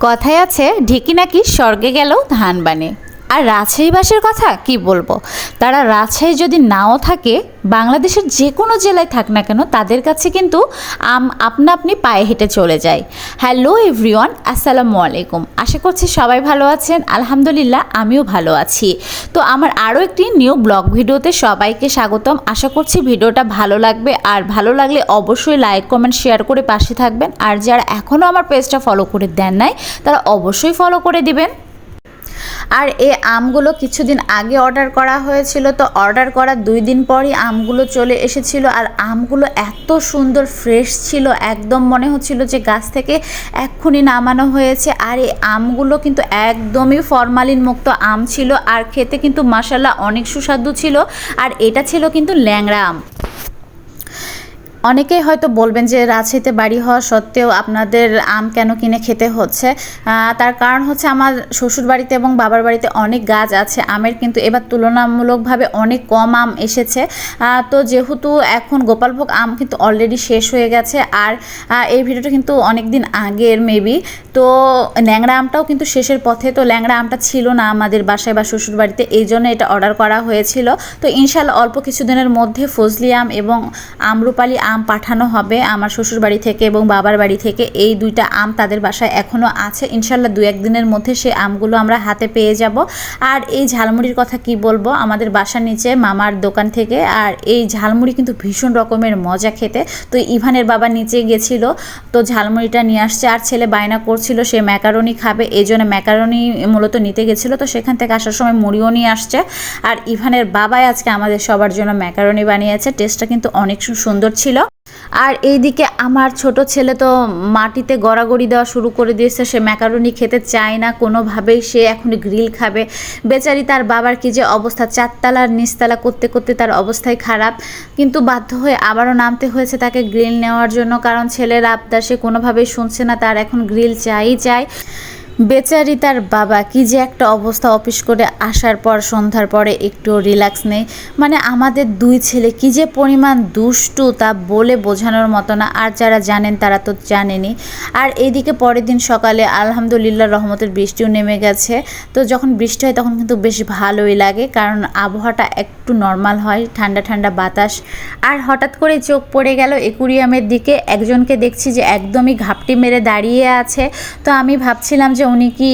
কথায় আছে ঢেকি নাকি স্বর্গে গেল ধান বানে। আর রাজশাহী বাসের কথা কি বলব? তারা রাজশাহী যদি নাও থাকে, বাংলাদেশের যে কোনো জেলায় থাক না কেন, তাদের কাছে কিন্তু আম, আপনা আপনি পায়ে হেঁটে চলে যায়। হ্যালো এভরিওয়ান আসসালামু আলাইকুম। আশা করছি সবাই ভালো আছেন। আলহামদুলিল্লাহ, আমিও ভালো আছি। তো আমার আরও একটি নিউ ব্লগ ভিডিওতে সবাইকে স্বাগতম। আশা করছি ভিডিওটা ভালো লাগবে। আর ভালো লাগলে অবশ্যই লাইক, কমেন্ট, শেয়ার করে পাশে থাকবেন। আর যারা এখনও আমার পেজটা ফলো করে দেন নাই, তারা অবশ্যই ফলো করে দিবেন। আর এই আমগুলো কিছুদিন আগে অর্ডার করা হয়েছিল, তো অর্ডার করার দুই দিন পরই আমগুলো চলে এসেছিল আর আমগুলো এত সুন্দর ফ্রেশ ছিল, একদম মনে হচ্ছিল যে গাছ থেকে এক্ষুনি নামানো হয়েছে আর এই আমগুলো কিন্তু একদমই ফরমালিন মুক্ত আম ছিল আর খেতে কিন্তু মাসাল্লাহ অনেক সুস্বাদু ছিল আর এটা ছিল কিন্তু ল্যাংড়া আম। অনেকেই হয়তো বলবেন যে রাজশাহীতে বাড়ি হওয়া সত্ত্বেও আপনাদের আম কেন কিনে খেতে হচ্ছে? তার কারণ হচ্ছে আমার শ্বশুর বাড়িতে এবং বাবার বাড়িতে অনেক গাছ আছে, আমের কিন্তু এবার তুলনামূলকভাবে অনেক কম আম এসেছে। তো যেহেতু এখন গোপালভোগ আম কিন্তু অলরেডি শেষ হয়ে গেছে আর এই ভিডিওটা কিন্তু অনেক দিন আগের মেবি তো ল্যাংড়া আমটাও কিন্তু শেষের পথে, তো ল্যাংড়া আমটা ছিল না আমাদের বাসায় বা শ্বশুর বাড়িতে এই জন্য এটা অর্ডার করা হয়েছিল। তো ইনশাল্লাহ অল্প কিছুদিনের মধ্যে ফজলি আম এবং আমরুপালি আম পাঠানো হবে আমার শ্বশুর বাড়ি থেকে এবং বাবার বাড়ি থেকে। এই দুইটা আম তাদের বাসায় এখনও আছে। ইনশাল্লাহ দু একদিনের মধ্যে সেই আমগুলো আমরা হাতে পেয়ে যাব। আর এই ঝালমুড়ির কথা কি বলব? আমাদের বাসার নিচে মামার দোকান থেকে। আর এই ঝালমুড়ি কিন্তু ভীষণ রকমের মজা খেতে। তো ইভানের বাবা নিচে গেছিল, তো ঝালমুড়িটা নিয়ে আসছে। আর ছেলে বায়না করছিল, সে ম্যাকারনি খাবে। এই জন্য ম্যাকারনি মূলত নিতে গেছিল। তো সেখান থেকে আসার সময় মুড়িও নিয়ে আসছে। আর ইভানের বাবাই আজকে আমাদের সবার জন্য ম্যাকারনি বানিয়েছে। টেস্টটা কিন্তু অনেক সুন্দর ছিল। আর এইদিকে আমার ছোট ছেলে তো মাটিতে গড়াগড়ি দেওয়া শুরু করে দিয়েছে। সে ম্যাকারনি খেতে চায় না, কোনোভাবেই সে এখন গ্রিল খাবে। বেচারি তার বাবার কি যে অবস্থা চারতলার নিচতলা করতে করতে তার অবস্থাই খারাপ। কিন্তু বাধ্য হয়ে আবারও নামতে হয়েছে তাকে গ্রিল নেওয়ার জন্য, কারণ ছেলের আবদার সে কোনোভাবেই শুনছে না, তার এখন গ্রিল চাই চাই। বেচারি তার বাবা কি যে একটা অবস্থা অফিস করে আসার পর সন্ধ্যার পরে একটু রিল্যাক্স নেই। মানে আমাদের দুই ছেলে কি যে পরিমাণ দুষ্টু তা বলে বোঝানোর মতো না। আর যারা জানেন তারা তো জানেনি আর এইদিকে পরের দিন সকালে আলহামদুলিল্লাহ রহমতের বৃষ্টিও নেমে গেছে। তো যখন বৃষ্টি হয় তখন কিন্তু বেশ ভালোই লাগে। কারণ আবহাওয়াটা একটু নর্মাল হয়, ঠান্ডা ঠান্ডা বাতাস। আর হঠাৎ করে চোখ পড়ে গেল একুরিয়ামের দিকে। একজনকে দেখছি যে একদমই ঘাপটি মেরে দাঁড়িয়ে আছে। তো আমি ভাবছিলাম যে উনি কি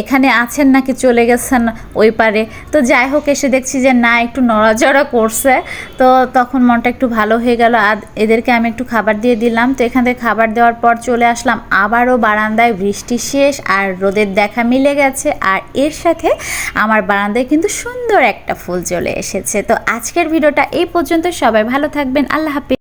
এখানে আছেন নাকি চলে গেছেন ওই পারে? তো যাই হোক, এসে দেখছি যে না, একটু নড়াচড়া করছে। তো তখন মনটা একটু ভালো হয়ে গেল। আর এদেরকে আমি একটু খাবার দিয়ে দিলাম। তো এখান থেকে খাবার দেওয়ার পর চলে আসলাম। আবারও বারান্দায় বৃষ্টি শেষ আর রোদের দেখা মিলে গেছে। আর এর সাথে আমার বারান্দায় কিন্তু সুন্দর একটা ফুল চলে এসেছে। তো আজকের ভিডিওটা এই পর্যন্ত। সবাই ভালো থাকবেন। আল্লাহ হাফিজ।